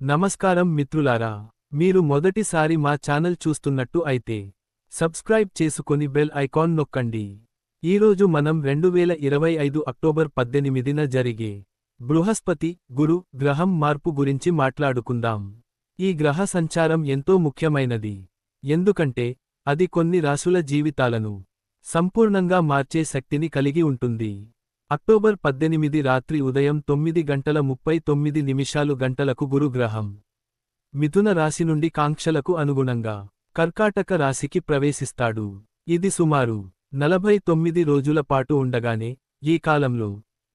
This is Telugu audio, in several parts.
నమస్కారం మిత్రులారా మీరు మొదటిసారి మా ఛానల్ చూస్తున్నట్టు అయితే సబ్స్క్రైబ్ చేసుకొని బెల్ ఐకాన్ నొక్కండి. ఈరోజు మనం రెండు వేల ఇరవై ఐదు అక్టోబర్ పద్దెనిమిదిన జరిగే బృహస్పతి గురు గ్రహం మార్పు గురించి మాట్లాడుకుందాం. ఈ గ్రహ సంచారం ఎంతో ముఖ్యమైనది. ఎందుకంటే అది కొన్ని రాసుల జీవితాలను సంపూర్ణంగా మార్చే శక్తిని కలిగి ఉంటుంది. అక్టోబర్ పద్దెనిమిది రాత్రి ఉదయం తొమ్మిది గంటల ముప్పై తొమ్మిది నిమిషాలు గంటలకు గురుగ్రహం. మిథున రాశి నుండి కాంక్షలకు అనుగుణంగా కర్కాటక రాశికి ప్రవేశిస్తాడు. ఇది సుమారు నలభై తొమ్మిది రోజుల పాటు ఉండగానే ఈ కాలంలో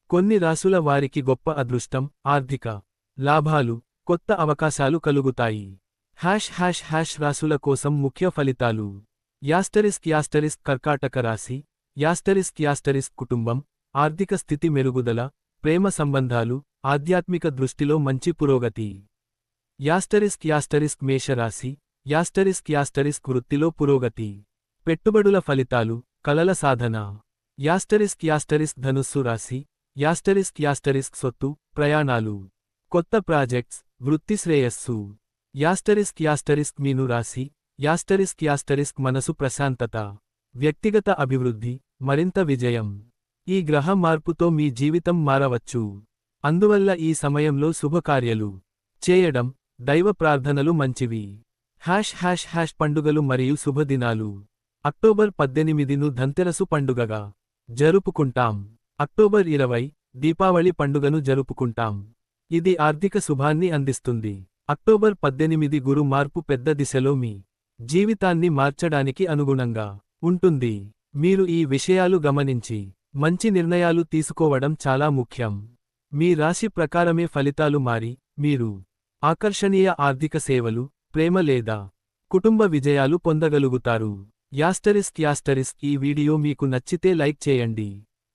కొన్ని రాసుల వారికి గొప్ప అదృష్టం ఆర్థిక లాభాలు కొత్త అవకాశాలు కలుగుతాయి. హ్యాష్ హ్యాష్ హ్యాష్ రాసుల కోసం ముఖ్య ఫలితాలు. యాస్టరిస్క్ యాస్టరిస్క్ కర్కాటక రాశి యాస్టరిస్క్ యాస్టరిస్క్ కుటుంబం ఆర్థిక స్థితి మెరుగుదల ప్రేమ సంబంధాలు ఆధ్యాత్మిక దృష్టిలో మంచి పురోగతి. యాస్టరిస్క్ యాస్టరిస్క్ మేషరాశి యాస్టరిస్క్ యాస్టరిస్క్ వృత్తిలో పురోగతి. పెట్టుబడుల ఫలితాలు కలల సాధన. యాస్టరిస్క్ యాస్టరిస్క్ ధనుస్సు రాశి యాస్టరిస్క్ యాస్టరిస్క్ సొత్తు ప్రయాణాలు. కొత్త ప్రాజెక్ట్స్ వృత్తి శ్రేయస్సు. యాస్టరిస్క్ యాస్టరిస్క్ మీను రాశి యాస్టరిస్క్ యాస్టరిస్క్ మనసు ప్రశాంతత. వ్యక్తిగత అభివృద్ధి మరింత విజయం. ఈ గ్రహ మార్పుతో మీ జీవితం మారవచ్చు. అందువల్ల ఈ సమయంలో శుభకార్యలు చేయడం దైవ ప్రార్థనలు మంచివి. హ్యాష్ హ్యాష్ హ్యాష్ పండుగలు మరియు శుభదినాలు. అక్టోబర్ పద్దెనిమిదిను ధంతెరసు పండుగగా జరుపుకుంటాం. అక్టోబర్ ఇరవై దీపావళి పండుగను జరుపుకుంటాం. ఇది ఆర్థిక శుభాన్ని అందిస్తుంది. అక్టోబర్ పద్దెనిమిది గురు మార్పు పెద్ద దిశలో మీ జీవితాన్ని మార్చడానికి అనుగుణంగా ఉంటుంది. మీరు ఈ విషయాలు గమనించి మంచి నిర్ణయాలు తీసుకోవడం చాలా ముఖ్యం. మీ రాశి ప్రకారమే ఫలితాలు మారి మీరు ఆకర్షణీయ ఆర్థిక సేవలు ప్రేమ లేదా కుటుంబ విజయాలు పొందగలుగుతారు. యాస్టరిస్క్ యాస్టరిస్క్ ఈ వీడియో మీకు నచ్చితే లైక్ చేయండి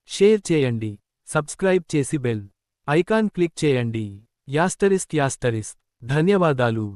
షేర్ చేయండి సబ్స్క్రైబ్ చేసి బెల్ ఐకాన్ క్లిక్ చేయండి. యాస్టరిస్క్ యాస్టరిస్క్ ధన్యవాదాలు.